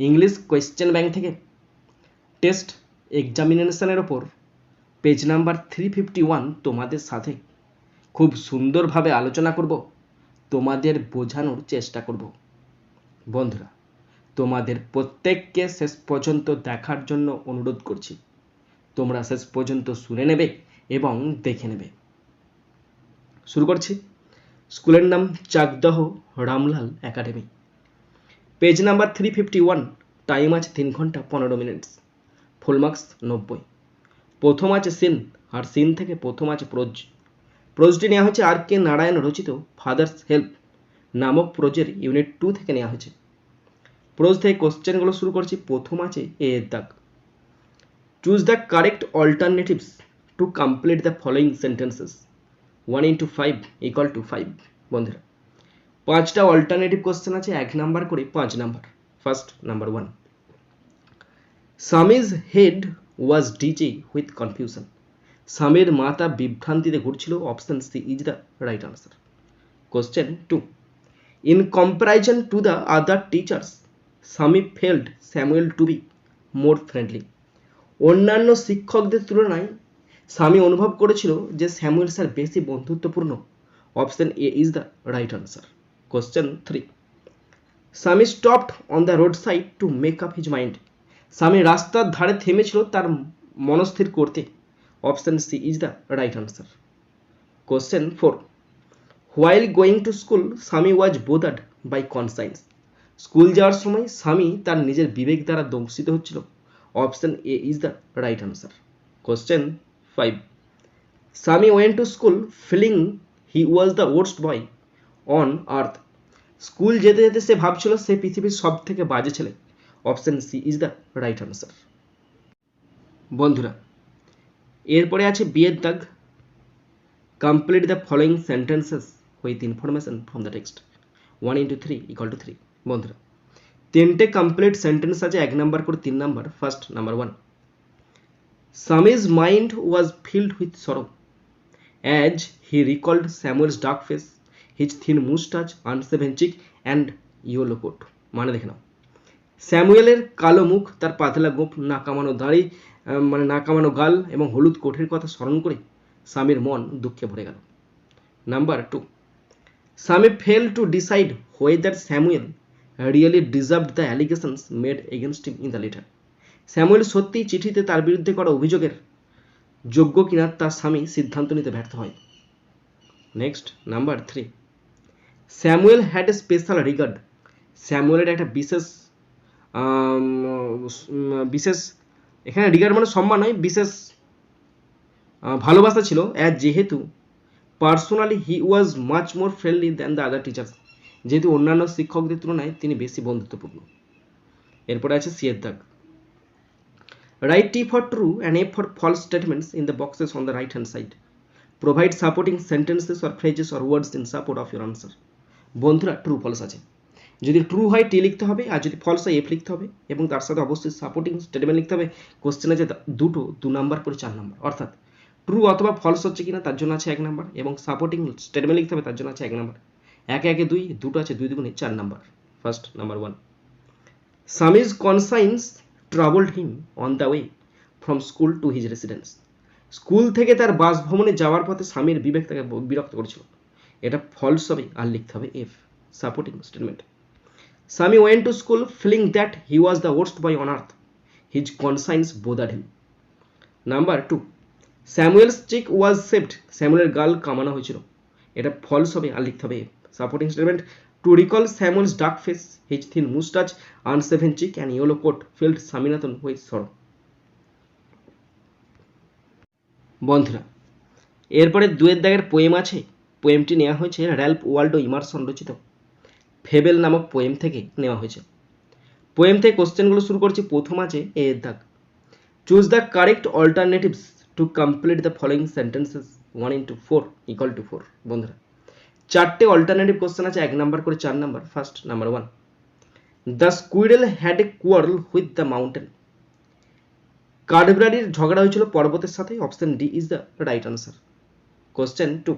English question bank থেকে test এক্সামিনেশনের ওপর page number three fifty one তোমাদের সাথে খুব সুন্দরভাবে আলোচনা করব, তোমাদের বোঝানোর চেষ্টা করব। বন্ধুরা, তোমাদের প্রত্যেককে শেষ পর্যন্ত দেখার জন্য অনুরোধ করছি। তোমরা শেষ পর্যন্ত শুনে নেবে এবং দেখে নেবে। শুরু করছি। স্কুলের নাম Chakdaha Ramlal academy. Page number three fifty one time আছে তিন ঘণ্টা পনেরো মিনিটস ফুল মার্কস নব্বই। প্রথম আছে সিন, আর সিন থেকে প্রথম আছে প্রোজ। প্রোজটি নেওয়া হয়েছে আর কে নারায়ণ রচিত ফাদার্স হেল্প নামক প্রোজের ইউনিট টু থেকে নেওয়া হয়েছে। প্রোজ থেকে কোশ্চেনগুলো শুরু করছি, প্রথম আছে এ এর দাগ। Choose the correct alternatives to complete the following sentences one into five equal to five বন্ধুরা। পাঁচটা অল্টারনেটিভ কোশ্চেন আছে, এক নাম্বার করে, পাঁচ number first number one Swami's head was dizzy with confusion স্বামীর মাথা বিভ্রান্তিতে ঘুরছিল option C is the right answer question two in comparison to the other teachers Swami felt Samuel to be more friendly অন্যান্য শিক্ষকদের তুলনায় স্বামী অনুভব করেছিল যে স্যামুয়েল স্যার বেশি বন্ধুত্বপূর্ণ option A is the right answer question three Swami stopped on the road side to make up his mind Swami রাস্তার ধারে থেমেছিল তার মনস্থির করতে। Option C is the right answer question four while going to school Swami was bothered by conscience school যাওয়ার সময় স্বামী তার নিজের বিবেক দ্বারা দংশিত হচ্ছিল। Option A is the right answer question five Swami went to school feeling he was the worst boy on earth school যেতে যেতে সে ভাবছিল সে পৃথিবীর সব থেকে বাজে ছেলে। Option C is the right answer বন্ধুরা এরপরে আছে বিয়ের দাগ। Complete the following sentences with information from the text one into three equal to three বন্ধুরা তিনটে কমপ্লিট সেন্টেন্স আছে এক নাম্বার করে তিন number first number one Sami's mind was filled with sorrow as he recalled Samuel's dark face, his thin moustache, unshaven cheek, and yellow coat. মানে দেখে নাও। স্যামুয়েলের কালো মুখ তার পাতলা গোপ না কামানো দাড়ি মানে না কামানো গাল এবং হলুদ কোঠের কথা স্মরণ করে স্বামীর মন দুঃখে ভরে গেল। Number two Swami fail to decide whether Samuel really deserve the allegations made against him in the letter Samuel সত্যিই চিঠিতে তার বিরুদ্ধে করা অভিযোগের যোগ্য কিনা তার স্বামী সিদ্ধান্ত নিতে ব্যর্থ হয়। Next number three Samuel had a special regard. স্যামুয়েলের একটা বিশেষ বিশেষ, এখানে রিগার্ড মানে সম্মান নয়, বিশেষ ভালোবাসা ছিল। অ্যাজ যেহেতু personally he was much more friendly than the other teachers. যেহেতু অন্যান্য শিক্ষকদের তুলনায় তিনি বেশি বন্ধুত্বপূর্ণ। এরপরে আছে সিয়ের দাগ। Write T for true and A for false statements in the boxes on the right hand side. Provide supporting sentences or phrases or words in support of your answer. বন্ধুরা ট্রু ফলস আছে। যদি true হয় টি লিখতে হবে, আর যদি false হয় F লিখতে হবে, এবং তার সাথে অবশ্যই সাপোর্টিং স্টেটমেন্ট লিখতে হবে। কোশ্চেন আছে দুটো, দু নাম্বার করে চার নাম্বার অর্থাৎ ট্রু অথবা ফলস হচ্ছে কিনা, তার জন্য আছে এক নাম্বার এবং সাপোর্টিং স্টেটমেন্ট লিখতে হবে, তার জন্য আছে এক নাম্বার একে একে দুই, দুটো আছে দুই দুগুণে চার number first number one Swami's conscience travelled him on the way from school to his residence school থেকে তার বাসভবনে যাওয়ার পথে স্বামীর বিবেক তাকে বিরক্ত করেছিল। এটা ফলস হবে আর লিখতে হবে F supporting statement Swami went to school feeling that he was the worst boy on earth his conscience bothered him number two Samuel's cheek was shaved স্যামুয়েলের গাল কামানো হয়েছিল। এটা ফলস হবে আর লিখতে হবে F supporting statement to recall Samuel's dark face his thin moustache unshaven cheek and yellow coat filled Swaminathan with sorrow বন্ধুরা, এরপরে দুয়ের দাগের পোয়েম আছে পোয়েমটি নেওয়া হয়েছে র্যাল্প ওয়াল্ডো ইমারসন রচিত। ফেবেল নামক পোয়েম থেকে নেওয়া হয়েছে। পোয়েম থেকে কোশ্চেনগুলো শুরু করছি। প্রথম আছে এ দাগ choose the correct alternatives to complete the following sentences one into four equal to four বন্ধুরা। চারটে অল্টারনেটিভ কোশ্চেন আছে, এক নাম্বার করে চার number first number one the squirrel had a quarrel with the mountain কাঠবিড়ালির ঝগড়া হয়েছিল পর্বতের সাথে option D is the right answer question two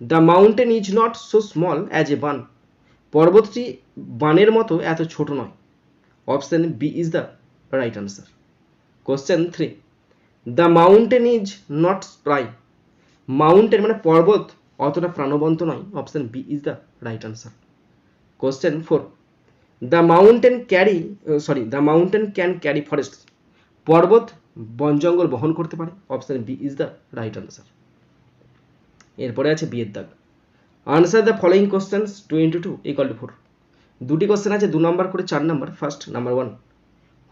the mountain is not so small as a Bun পর্বতটি বানের মতো এত ছোট নয়। Option B is the right answer question three the mountain is not spry mountain মানে পর্বত অতটা প্রাণবন্ত নয়। Option B is the right answer question four the mountain carry sorry the mountain can carry forest পর্বত বন জঙ্গল বহন করতে পারে। Option B is the right answer এরপরে আছে বিয়ের দাগ। Answer the following questions two into two equal to four দুটি কোশ্চেন আছে, দু নম্বর করে চার number first number one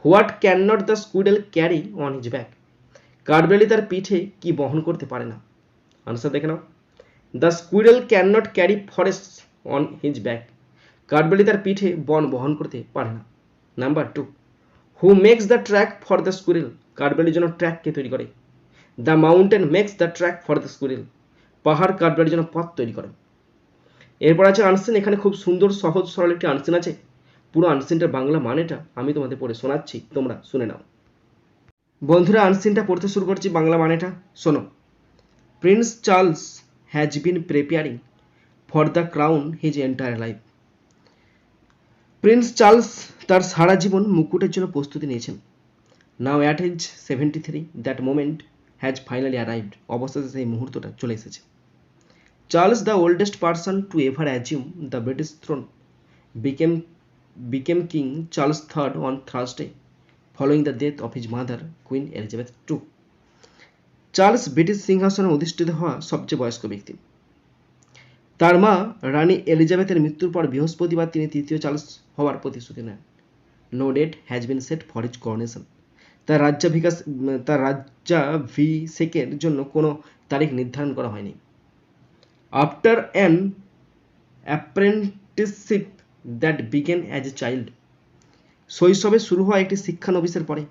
what can not the squirrel carry on his back কাঠবেলি তার পিঠে কি বহন করতে পারে না? আনসার দেখে নাও। The squirrel can not carry forest on his back কাঠবেলি তার পিঠে বন বহন করতে পারে না। Number two who makes the track for the squirrel কাঠবেলির জন্য ট্র্যাককে তৈরি করে। The mountain makes the track for the squirrel পাহাড় কাঠবেলির জন্য পথ তৈরি করে। এরপর আছে আনসিন, এখানে খুব সুন্দর, সহজ, সরল একটি আনসিন আছে। পুরো আনসিনটার বাংলা মানেটা আমি তোমাদের পড়ে শোনাচ্ছি, তোমরা শুনে নাও। বন্ধুরা, আনসিনটা পড়তে শুরু করছি বাংলা মানেটা, শোনো। Prince Charles has been preparing for the crown his entire life. Prince Charles তার সারা জীবন মুকুটের জন্য প্রস্তুতি নিয়েছেন। Now at his seventy three, that moment has finally arrived. অবশেষে সেই মুহূর্তটা চলে এসেছে। Charles the oldest person to ever assume the British throne became became King Charles third on Thursday following the death of his mother Queen Elizabeth two Charles British সিংহাসনে অধিষ্ঠিত হওয়া সবচেয়ে বয়স্ক ব্যক্তি। তার মা, রানী এলিজাবেথের মৃত্যুর পর বৃহস্পতিবার তিনি তৃতীয় চার্লস হওয়ার প্রতিশ্রুতি নেন। No date has been set for his coronation তার রাজ্যাভিকাশ, তার রাজ্যাভিষেকের জন্য কোনো তারিখ নির্ধারণ করা হয়নি। After an apprenticeship that began as a child শৈশবে শুরু হওয়া একটি শিক্ষানবিশের পরে।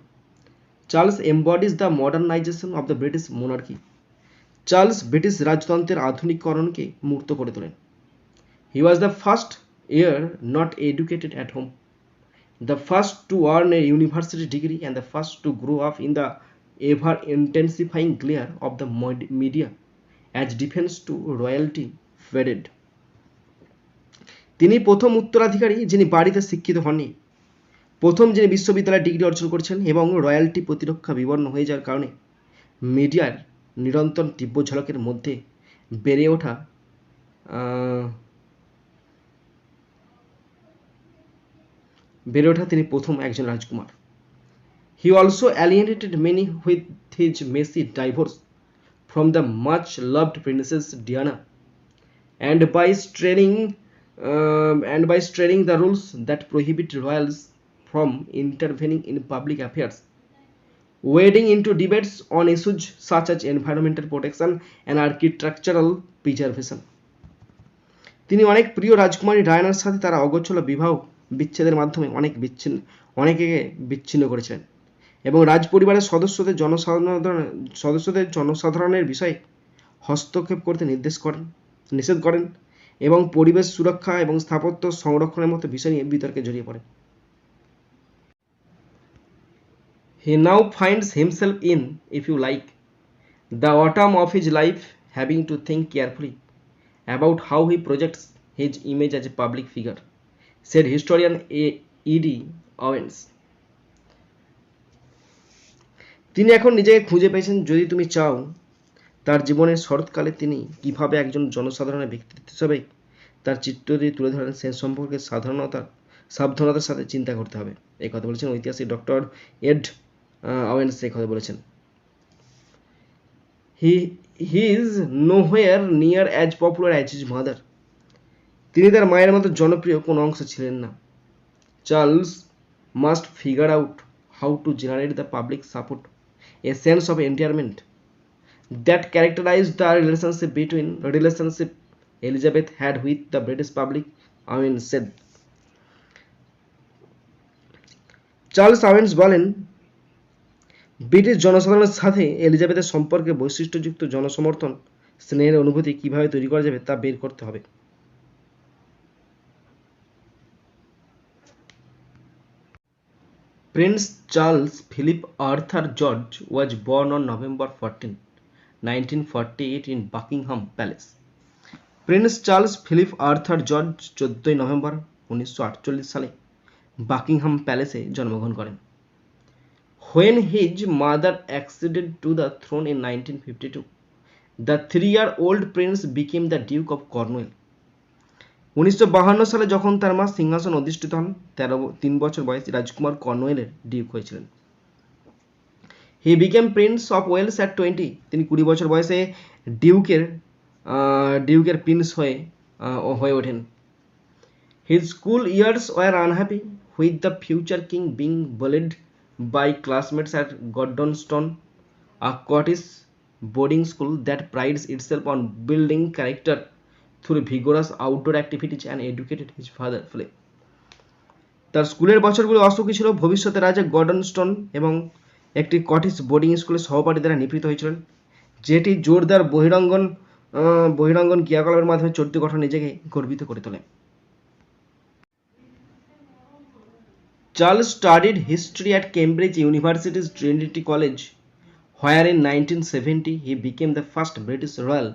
Charles embodies the modernization of the British monarchy Charles British রাজতন্ত্রের আধুনিককরণকে মূর্ত করে তোলেন। He was the first heir not educated at home the first to earn a university degree and the first to grow up in the ever intensifying glare of the mod- as defense to royalty faded তিনি প্রথম উত্তরাধিকারী যিনি বাড়িতে শিক্ষিত হননি, প্রথম যিনি বিশ্ববিদ্যালয়ে ডিগ্রি অর্জন করেছেন এবং রয়্যালটি প্রতিরক্ষা বিবর্ণ হয়ে যাওয়ার কারণে মিডিয়ার নিরন্তর তীব্র ঝলকের মধ্যে বেড়ে ওঠা বেড়ে ওঠা তিনি প্রথম একজন রাজকুমার। He also alienated many with his messy divorce from the much loved Princess Diana and by straining and by straining the rules that prohibit royals from intervening in public affairs wading into debates on issues such as environmental protection and architectural preservation. তিনি অনেক প্রিয় রাজকুমারী ডায়নার সাথে তারা অগোছল বিবাহ বিচ্ছেদের মাধ্যমে অনেক বিচ্ছিন্ন, অনেকে বিচ্ছিন্ন করেছিলেন। এবং রাজপরিবারের সদস্যদের জনসাধারণ, সদস্যদের জনসাধারণের বিষয়ে হস্তক্ষেপ করতে নির্দেশ করেন, নিষেধ করেন এবং পরিবেশ সুরক্ষা এবং স্থাপত্য সংরক্ষণের মতো বিষয় নিয়ে বিতর্কে জড়িয়ে পড়ে he now finds himself in if you like the autumn of his life having to think carefully about how he projects his image as a public figure said historian a Ed Owens তিনি এখন নিজেকে খুঁজে পেয়েছেন যদি তুমি চাও তার জীবনের শরৎকালে তিনি কীভাবে একজন জনসাধারণের ব্যক্তিত্ব হিসাবে তার চিত্র দিয়ে তুলে ধরেন সে সম্পর্কে সাধারণতার সাবধানতার সাথে চিন্তা করতে হবে। এই কথা বলেছেন ঐতিহাসিক ডক্টর এড আওয়েন্স এই কথা বলেছেন। He he is nowhere near as popular as his mother. তিনি তার মায়ের মতো জনপ্রিয় কোনো অংশ ছিলেন না। Charles must figure out how to generate the public support a sense of entitlement that characterize the relationship between relationship Elizabeth had with the British public আইন সেড চার্লস আওয়েন্স বলেন, ব্রিটিশ জনসাধারণের সাথে এলিজাবেথের সম্পর্কে বৈশিষ্ট্যযুক্ত জনসমর্থন, স্নেহের অনুভূতি কীভাবে তৈরি করা যাবে তা বের করতে হবে। Prince Charles Philip Arthur George was born on November 14, 1948 in Buckingham Palace. Prince Charles Philip Arthur George চোদ্দই নভেম্বর উনিশশো আটচল্লিশ সালে বাকিংহাম প্যালেসে জন্মগ্রহণ করেন when his mother acceded to the throne in nineteen fifty two the three year old prince became the Duke of Cornwall উনিশশো সালে যখন তার মা সিংহাসন অধিষ্ঠিত হন, তেরো, তিন বছর বয়সী রাজকুমার কর্নওয়েলের ডিউক হয়েছিলেন। He became Prince of Wales at twenty তিনি কুড়ি বছর বয়সে ডিউকের ডিউকের প্রিন্স হয়ে হয়ে ওঠেন। His school years were unhappy with the future king being bullied by classmates at Gordonstoun a Scottish boarding school that prides itself on building character through vigorous outdoor activities and educated his father ফলে তার স্কুলের বছরগুলো অসুখী ছিল। ভবিষ্যতে রাজা গর্ডনস্টোন এবং একটি কটিস boarding স্কুলের সহপাঠী দ্বারা নিপীড়িত হয়েছিলেন যেটি জোরদার বহিরঙ্গন বহিরঙ্গন ক্রিয়াকলাপের মাধ্যমে চরিত্র গঠন নিজেকে গর্বিত করে তোলে। Charles studied history at Cambridge University's Trinity College, where in 1970 he became the first British royal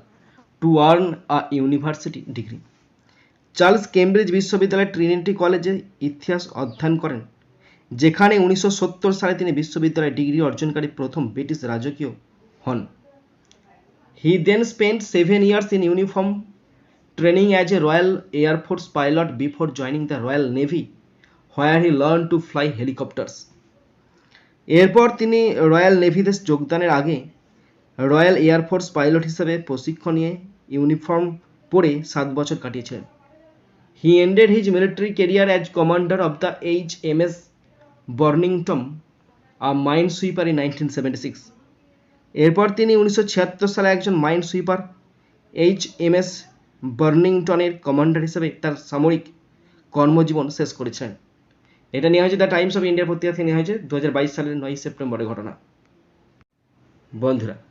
to earn a university degree. Charles Cambridge বিশ্ববিদ্যালয়ের ট্রিনিটি কলেজে ইতিহাস অধ্যয়ন করেন, যেখানে উনিশশো সত্তর সালে তিনি বিশ্ববিদ্যালয়ে ডিগ্রি অর্জনকারী প্রথম ব্রিটিশ রাজকীয় হন he then spend seven years in uniform training as a Royal air force pilot before joining the Royal Navy where he learn to fly helicopters এরপর তিনি রয়্যাল নেভিতে যোগদানের আগে রয়্যাল এয়ারফোর্স পাইলট হিসেবে প্রশিক্ষণ নিয়ে ইউনিফর্ম পরে সাত বছর কাটিয়েছিলেন he ended his military career as commander of the H M S Bronington a minesweeper in nineteen seventy six এরপর তিনি উনিশশো ছিয়াত্তর সালে একজন mind sweeper H M S বার্নিংটনের কমান্ডার হিসেবে তার সামরিক কর্মজীবন শেষ করেছিলেন এটা নেওয়া হয়েছে দ্য টাইমস অফ ইন্ডিয়ার পত্রিকা থেকে নেওয়া হয়েছে দু হাজার বাইশ সালের নয় সেপ্টেম্বরের ঘটনা। বন্ধুরা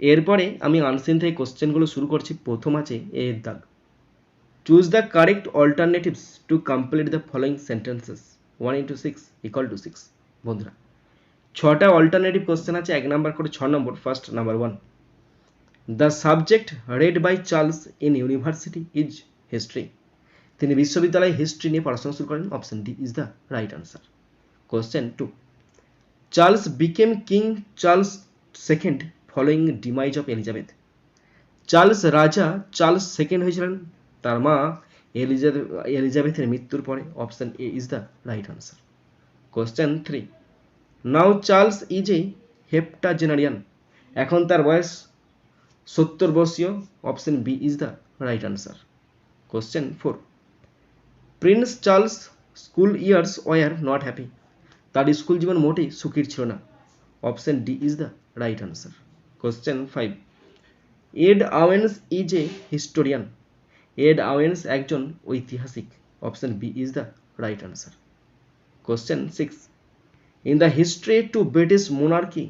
এরপরে আমি আনসিন থেকে কোশ্চেনগুলো শুরু করছি। প্রথম আছে এর দাগ choose the correct alternatives to complete the following sentences one into six equal to six বন্ধুরা, ছটা অল্টারনেটিভ কোশ্চেন আছে, এক নাম্বার করে ছ number first number one the subject read by Charles in university is history তিনি বিশ্ববিদ্যালয়ে history নিয়ে পড়াশোনা শুরু করেন। Option D is the right answer question two Charles became king Charles second following demise of Elizabeth Charles রাজা Charles second হয়েছিলেন। তার মা এলিজাবেথ এলিজাবেথের মৃত্যুর পরে option A is the right answer question three now Charles is a septuagenarian এখন তার বয়স সত্তর বর্ষীয়। Option B is the right answer question four Prince Charles school years were not happy তার স্কুল জীবন মোটেই সুখীর ছিল না। Option D is the right answer question five Ed Owens is a historian Ed Owens একজন ঐতিহাসিক। Option B is the right answer question six in the history to British monarchy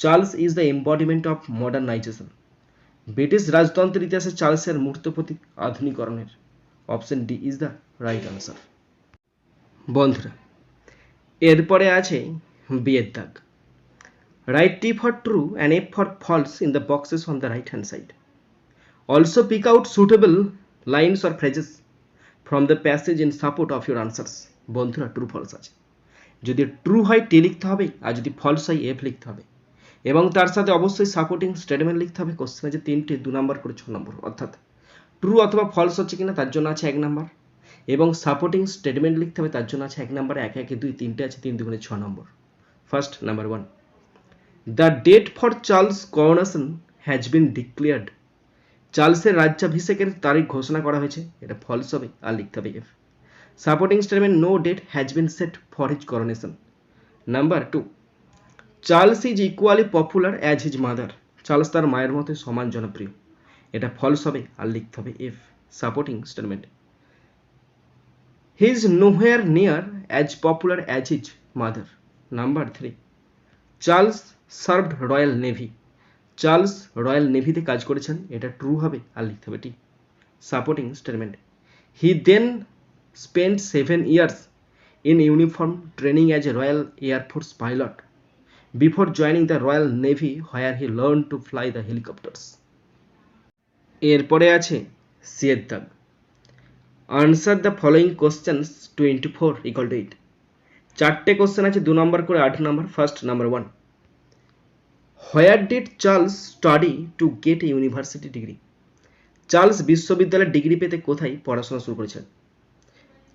Charles is the embodiment of modernisation British রাজতন্ত্রের ইতিহাসে চার্লসের মূর্ত প্রতীক আধুনিকরণের। Option D is the right answer বন্ধুরা, এরপরে আছে বিয়ের দাগ। Write T for true and F for false in the boxes on the right hand side also pick out suitable lines or phrases from the passage in support of your answers বন্ধুরা true false আছে। যদি true হয় টি লিখতে হবে, আর যদি false হয় F লিখতে হবে। এবং তার সাথে অবশ্যই সাপোর্টিং স্টেটমেন্ট লিখতে হবে। কোশ্চেন আছে তিনটে, দু নম্বর করে ছ নম্বর। অর্থাৎ ট্রু অথবা ফলস হচ্ছে কিনা, তার জন্য আছে এক নাম্বার। এবং সাপোর্টিং স্টেটমেন্ট লিখতে হবে, তার জন্য আছে এক নাম্বার। এক একে দুই, তিনটে আছে, তিন দুগুণে ছ number. First number one the date for Charles coronation has been declared চার্লসের রাজ্যাভিষেকের তারিখ ঘোষণা করা হয়েছে। এটা ফলস হবে, আর লিখতে হবে F supporting statement no date has been set for his coronation number two Charles is equally popular as his mother Charles তার মায়ের মতো সমান জনপ্রিয়। এটা ফলস হবে, আর লিখতে হবে F supporting statement he is nowhere near as popular as his mother number 3. Charles served Royal Navy. Charles royal নেভিতে কাজ করেছেন, এটা ট্রু হবে, আর লিখতে হবে T supporting statement he then spend seven years in uniform training as a Royal air force pilot before joining the Royal Navy where he learn to fly the helicopters এরপরে আছে সিয়ের দাগ। Answer the following questions twenty four equal to eight চারটে question আছে, দু নম্বর করে আট নম্বর first number one where did Charles study to get a university degree Charles বিশ্ববিদ্যালয়ের ডিগ্রি পেতে কোথায় পড়াশোনা শুরু করেছেন?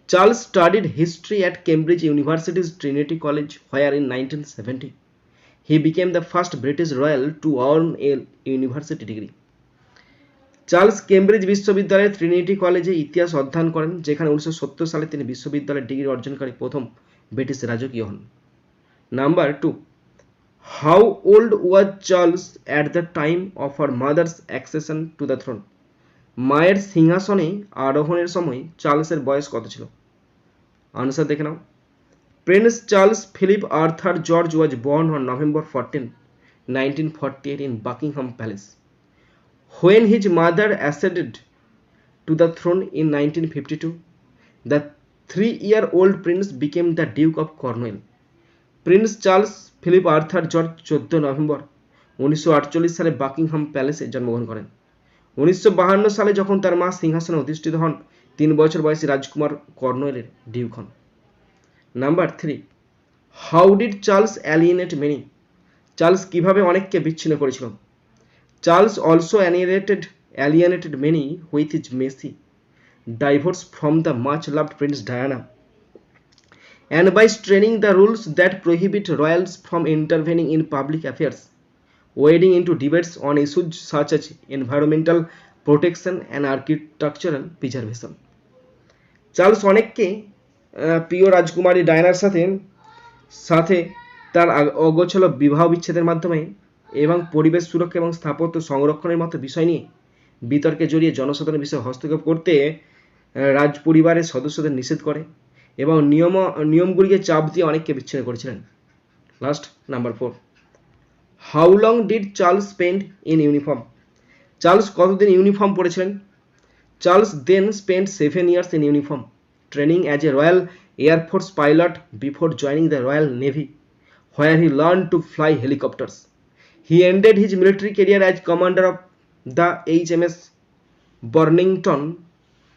Charles studied history at Cambridge university's Trinity college where in nineteen seventy he became the first British royal to earn a university degree Charles Cambridge বিশ্ববিদ্যালয়ের Trinity কলেজে ইতিহাস অধ্যয়ন করেন, যেখানে উনিশশো সত্তর সালে তিনি বিশ্ববিদ্যালয়ের ডিগ্রি অর্জনকারী প্রথম ব্রিটিশ রাজকীয় হন। Number two how old was Charles at the time of her mother's accession to the throne মায়ের সিংহাসনে আরোহণের সময় চার্লসের বয়স কত ছিল? আনসার দেখে নাও। Prince Charles Philip Arthur George was born on November fourteen nineteen forty eight in Buckingham Palace when his mother his to the throne the throne in 1952 the three-year-old prince became the duke of cornwall. Prince Charles Philip Arthur George চোদ্দ নভেম্বর উনিশশো আটচল্লিশ সালে Buckingham প্যালেসে জন্মগ্রহণ করেন। উনিশশো সালে যখন তার মা সিংহাসনে অধিষ্ঠিত হন তিন বছর বয়সী রাজকুমার কর্নওয়েলের ডিউক হন। Number three how did Charles alienate many Charles কীভাবে অনেককে বিচ্ছিন্ন করেছিল? Charles also alienated, alienated many with his messy divorce from the much loved Prince Diana, and by straining the rules that prohibit royals from intervening in public affairs, wading into debates on issues such as environmental protection and architectural preservation. Charles অনেককে প্রিয় রাজকুমারী ডায়নার সাথে সাথে তার অগোছালো বিবাহ বিচ্ছেদের মাধ্যমে এবং পরিবেশ সুরক্ষা এবং স্থাপত্য সংরক্ষণের মতো বিষয় নিয়ে বিতর্কে জড়িয়ে জনসাধারণের বিষয়ে হস্তক্ষেপ করতে রাজ পরিবারের সদস্যদের নিষেধ করে এবং নিয়ম, নিয়মগুলিকে চাপ দিয়ে অনেককে বিচ্ছিন্ন করেছিলেন। Last number four how long did Charles spend in uniform Charles কতদিন ইউনিফর্ম পড়েছিলেন Charles then spend seven years in uniform training as a royal air force pilot before joining the royal navy where he learn to fly he he ended fly military He as commander of the H M S the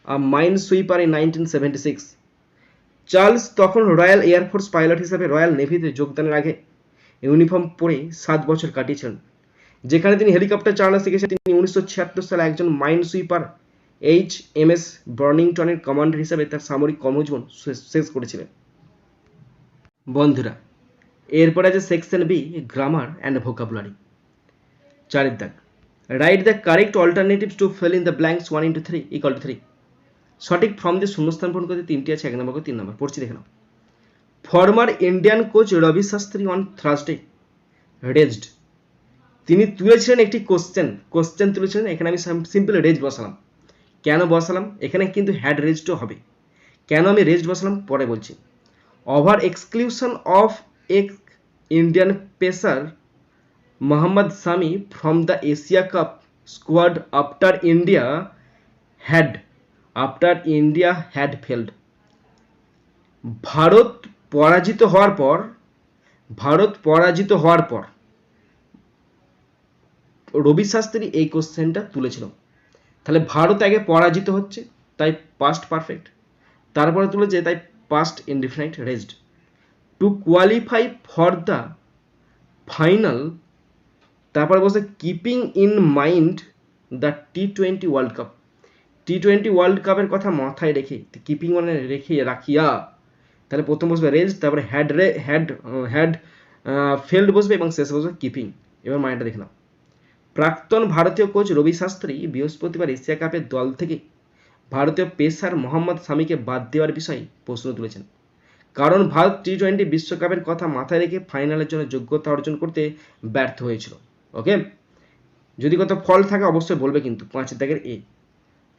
Burlington, a minesweeper in 1976. Charles তখন royal air force pilot হিসেবে royal নেভিতে যোগদানের আগে uniform পরে সাত বছর কাটিয়েছেন যেখানে তিনি হেলিকপ্টার চালানো শিখেছেন তিনি উনিশশো ছিয়াত্তর সালে একজন mine sweeper H M S বার্নিংটনের কমান্ডার হিসেবে তার সামরিক কর্মজীবন শেষ- শেষ করেছিলেন। বন্ধুরা এরপর আছে section B grammar and vocabulary. চারের দাগ write the correct alternatives to fill in the blanks one into three equal to three. সঠিক ফর্ম দিয়ে শূন্যস্থান পূরণ করতে তিনটি আছে, এক নম্বর করে তিন নম্বর। পড়ছি, দেখে নাও। Former Indian coach Ravi Shastri on Thursday raised তিনি তুলেছিলেন একটি কোশ্চেন কোশ্চেন তুলেছিলেন, এখানে আমি সিম্পল রেজ বসালাম। কেন বসালাম? এখানে কিন্তু হ্যাড রেজডও হবে। কেন আমি রেজড বসালাম? পরে বলছি। Over exclusion of ace Indian pacer Mohammed Shami from the Asia cup squad after India had after India had failed Bharat পরাজিত হওয়ার পর, ভারত পরাজিত হওয়ার পর, রবি শাস্ত্রী এই কোশ্চেনটা তুলেছিল। তাহলে ভারত আগে পরাজিত হচ্ছে, তাই পাস্ট পারফেক্ট তারপরে তুলেছে, তাই past indefinite raised to qualify for the final তারপরে বলছে keeping in mind the T twenty world cup T twenty world কাপের কথা মাথায় রেখে কিপিং মানে রেখে রাখিয়া, তাহলে প্রথম বসবে রেঞ্জ, তারপরে হ্যাড রে হ্যাড হ্যাড ফেল্ড বসবে এবং শেষে বসবে কিপিং এবার মাইন্ডটা দেখলাম প্রাক্তন ভারতীয় কোচ রবি শাস্ত্রী বৃহস্পতিবার এশিয়া কাপের দল থেকে ভারতীয় পেসার মোহাম্মদ সামিকে বাদ দেওয়ার বিষয়ে প্রশ্ন তুলেছেন। কারণ ভারত টি টোয়েন্টি বিশ্বকাপের কথা মাথায় রেখে ফাইনালের জন্য যোগ্যতা অর্জন করতে ব্যর্থ হয়েছিল। ওকে যদি কত ফল থাকে, অবশ্যই বলবে কিন্তু পাঁচের দাগের এ।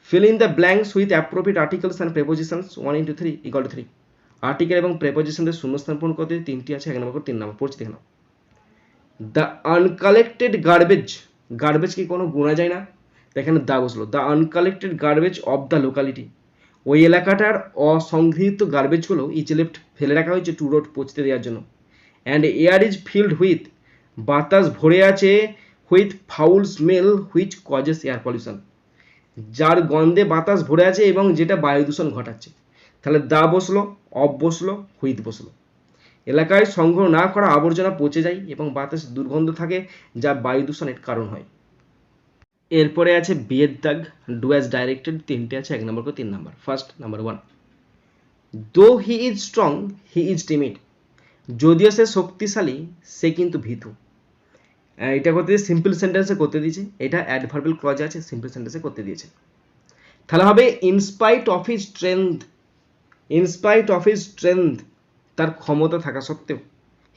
Fill in the blanks with appropriate articles and prepositions one into three equal to three article এবং প্রেপোজিশনদের শূন্যস্থান পূরণ করতে তিনটি আছে, এক নম্বর তিন নম্বর, পড়ছি, দেখে নাও। দ্য আনকালেক্টেড গার্বেজ গার্বেজ কি কোনো গোনা যায় না? এখানে দা বসল। The uncollected garbage of the locality ওই এলাকাটার অসংগৃহীত গার্বেজগুলো ইচ লেফট ফেলে রাখা হয়েছে টু রোড পচতে দেওয়ার জন্য। And air is filled with বাতাস ভরে আছে with foul smell which causes air pollution যার গন্ধে বাতাস ভরে আছে এবং যেটা বায়ু দূষণ ঘটাচ্ছে। তাহলে দা বসল, অফ বসল, হুইথ বসল। এলাকায় সংগ্রহ না করা আবর্জনা পচে যায় এবং বাতাস দুর্গন্ধ থাকে, যা বায়ু দূষণের কারণ হয়। এরপরে আছে বিয়ের দাগ। ডু অ্যাজ ডাইরেক্টেড, তিনটে আছে, এক নম্বর করে তিন নম্বর। First, number one. Though he is strong, he is timid. যদিও সে শক্তিশালী, সে কিন্তু ভীতু। এটা করতে দিয়ে সিম্পল সেন্টেন্সে করতে দিয়েছে। এটা অ্যাডভার্বেল ক্লজে আছে সিম্পল সেন্টেন্সে করতে দিয়েছে। তাহলে হবে in spite of his strength in spite of his strength তার ক্ষমতা থাকা সত্ত্বেও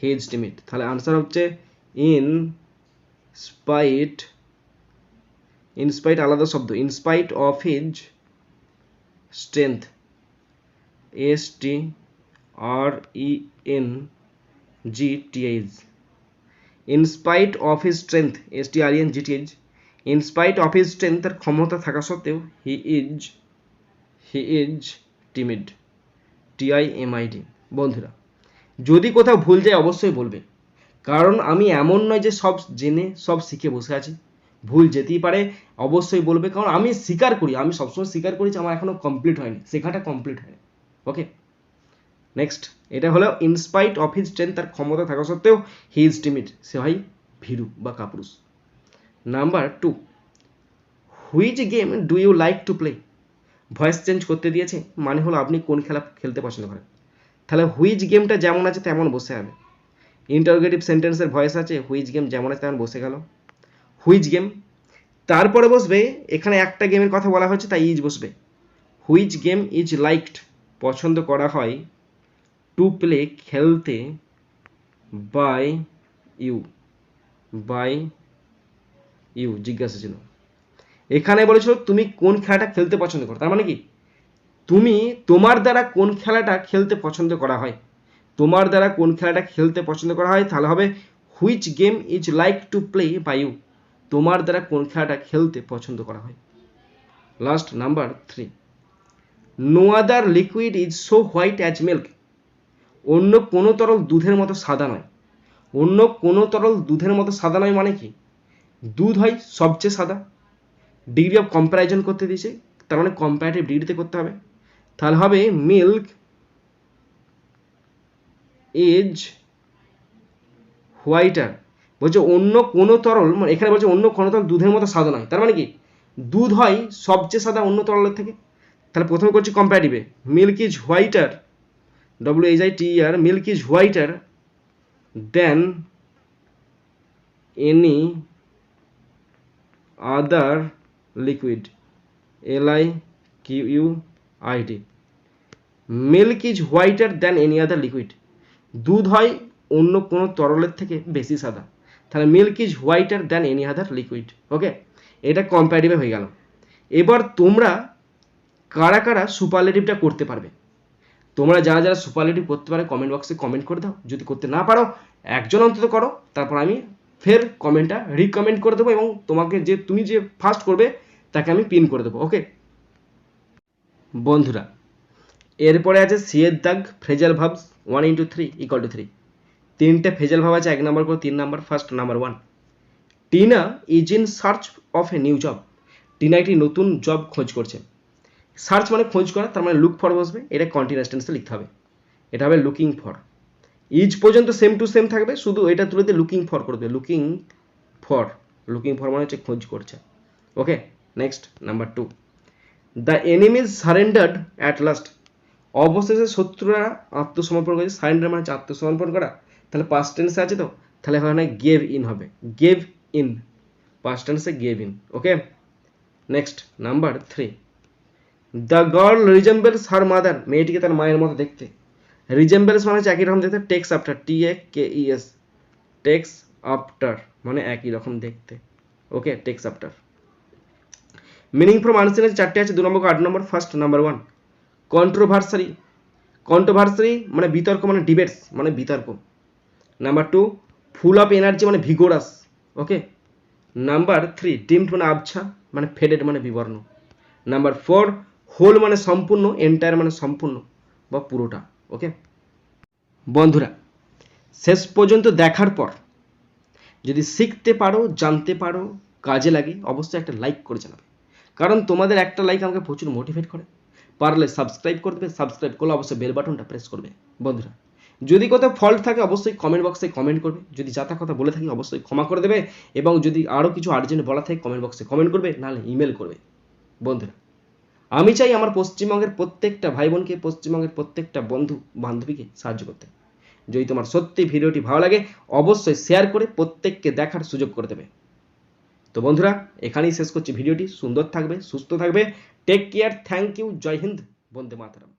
হি ইজ টিমিড তাহলে আনসার হচ্ছে ইন স্পাইট ইনস্পাইট আলাদা শব্দ in spite of his strength S T R E N G T H in spite of his strength S T R N G T H in spite of his strength তার ক্ষমতা থাকা সত্ত্বেও he is he is timid T I M I D বন্ধুরা, যদি কোথাও ভুল যায় অবশ্যই বলবে। কারণ আমি এমন নয় যে সব জেনে, সব শিখে বসে আছি। ভুল যেতেই পারে, অবশ্যই বলবে। কারণ আমি স্বীকার করি, আমি সবসময় স্বীকার করি যে আমার এখনও কমপ্লিট হয়নি। শেখাটা কমপ্লিট হয়নি। ওকে নেক্সট এটা হলো ইনস্পাইট অফ হিজ স্ট্রেংথ তার ক্ষমতা থাকা সত্ত্বেও হি ইজ টিমিড সে হয় ভীরু বা কাপুরুষ। Number two which game do you like to play voice change করতে দিয়েছে মানে হলো আপনি কোন খেলা খেলতে পছন্দ করেন। তাহলে হুইচ গেমটা যেমন আছে তেমন বসে হবে ইন্টারোগেটিভ সেন্টেন্সের ভয়েস আছে হুইচ গেম যেমন আছে তেমন বসে গেল। হুইচ গেম তারপরে বসবে, এখানে একটা গেমের কথা বলা হয়েছে, তাই ইজ বসবে। হুইচ গেম ইজ লাইকড পছন্দ করা হয় টু প্লে খেলতে বাই ইউ বাই ইউ জিজ্ঞাসা ছিল। এখানে বলেছিল, তুমি কোন খেলাটা খেলতে পছন্দ করো? তার মানে কি? তুমি, তোমার দ্বারা কোন খেলাটা খেলতে পছন্দ করা হয়? তোমার দ্বারা কোন খেলাটা খেলতে পছন্দ করা হয়? তাহলে হবে which game is like to play by you তোমার দ্বারা কোন খেলাটা খেলতে পছন্দ করা হয়? Last number three no other liquid is so white as milk অন্য কোনো তরল দুধের মতো সাদা নয়। অন্য কোনো তরল দুধের মতো সাদা নয় মানে কি? দুধ হয় সবচেয়ে সাদা। ডিগ্রি অফ কম্প্যারিজন করতে দিয়েছে, তার মানে কম্পারেটিভ ডিগ্রিতে করতে হবে। তাহলে হবে মিল্ক এজ হোয়াইটার বলছে অন্য কোনো তরল মানে এখানে বলছে অন্য কোনো তরল দুধের মতো সাদা নয়। তার মানে কি? দুধ হয় সবচেয়ে সাদা অন্য তরলের থেকে। তাহলে প্রথমে করছি কম্পারেটিভে milk is whiter any other liquid L I Q U I D milk is whiter than any other liquid দুধ হয় অন্য কোনো তরলের থেকে বেশি সাদা। তাহলে milk is whiter than any other liquid okay এটা কম্প্যারিটিভে হয়ে গেল। এবার তোমরা কারা কারা সুপারলেটিভটা করতে পারবে? তোমরা যারা যারা সুপারলেটিভ করতে পারে কমেন্ট বক্সে কমেন্ট করে দাও। যদি করতে না পারো, একজন অন্তত করো। তারপর আমি ফের কমেন্টটা রিকমেন্ড করে দেবো এবং তোমাকে যে, তুমি যে ফার্স্ট করবে, তাকে আমি পিন করে দেবো ওকে বন্ধুরা, এরপরে আছে সিয়ের দাগ, phrasal verbs one into three equal to three তিনটে ফেজাল ভাব আছে, এক নাম্বার করে তিন number first number one Tina is in search of a new job Tina একটি নতুন জব খোঁজ করছে। সার্চ মানে খোঁজ করা, তার মানে লুক ফর বসবে, এটা কন্টিনিউয়াস টেন্সে লিখতে হবে। এটা হবে লুকিং ফর ইজ পর্যন্ত সেম টু সেম থাকবে, শুধু এটা তুলে দিয়ে লুকিং ফর করে দেবে। লুকিং ফর লুকিং ফর মানে হচ্ছে খোঁজ করছে। Okay next number two the enemies surrendered at last অবশেষে শত্রুরা আত্মসমর্পণ করেছে। সারেন্ডার মানে হচ্ছে আত্মসমর্পণ করা। তাহলে পাস্ট টেন্সে আছে তো? তাহলে এখানে গেভ ইন হবে। গেভ ইন পাস্ট টেন্সে gave in okay next number three the girl resembles her mother মেয়েটিকে তার মায়ের মতো দেখতে। রিজেম্বলস মানে হচ্ছে একই রকম দেখতে। Takes after T A K E S takes after মানে একই রকম দেখতে। Okay takes after meaning from unseen চারটে আছে, দু নম্বর, আট নম্বর first number one controversy controversy মানে বিতর্ক মানে ডিবেটস মানে বিতর্ক। Number two full of energy মানে vigorous okay number three dimmed মানে আবছা মানে ফেডেড মানে বিবর্ণ। নাম্বার ফোর হোল মানে সম্পূর্ণ এন্টায়ার মানে সম্পূর্ণ বা পুরোটা ওকে বন্ধুরা, শেষ পর্যন্ত দেখার পর যদি শিখতে পারো, জানতে পারো, কাজে লাগে, অবশ্যই একটা লাইক করে জানাবে। কারণ তোমাদের একটা লাইক আমাকে প্রচুর মোটিভেট করে। পারলে সাবস্ক্রাইব করে দেবে সাবস্ক্রাইব করলে অবশ্যই বেল বাটনটা প্রেস করবে, বন্ধুরা। যদি কোথাও ফল্ট থাকে, অবশ্যই কমেন্ট বক্সে কমেন্ট করবে। যদি যাতা কথা বলে থাকি, অবশ্যই ক্ষমা করে দেবে এবং যদি আরও কিছু আর্জেন্ট বলা থাকে কমেন্ট বক্সে কমেন্ট করবে, নাহলে ইমেল করবে, বন্ধুরা। আমি চাই আমার পশ্চিমবঙ্গের প্রত্যেকটা ভাই বোনকে পশ্চিমবঙ্গের প্রত্যেকটা বন্ধু, বান্ধবীকে সাহায্য করতে। যদি তোমার সত্যি ভিডিওটি ভালো লাগে, অবশ্যই শেয়ার করে প্রত্যেককে দেখার সুযোগ করে দেবে। তো বন্ধুরা, এখানেই শেষ করছি ভিডিওটি। সুন্দর থাকবে, সুস্থ থাকবে। টেক কেয়ার থ্যাংক ইউ জয় হিন্দ, বন্দে মাতারাম।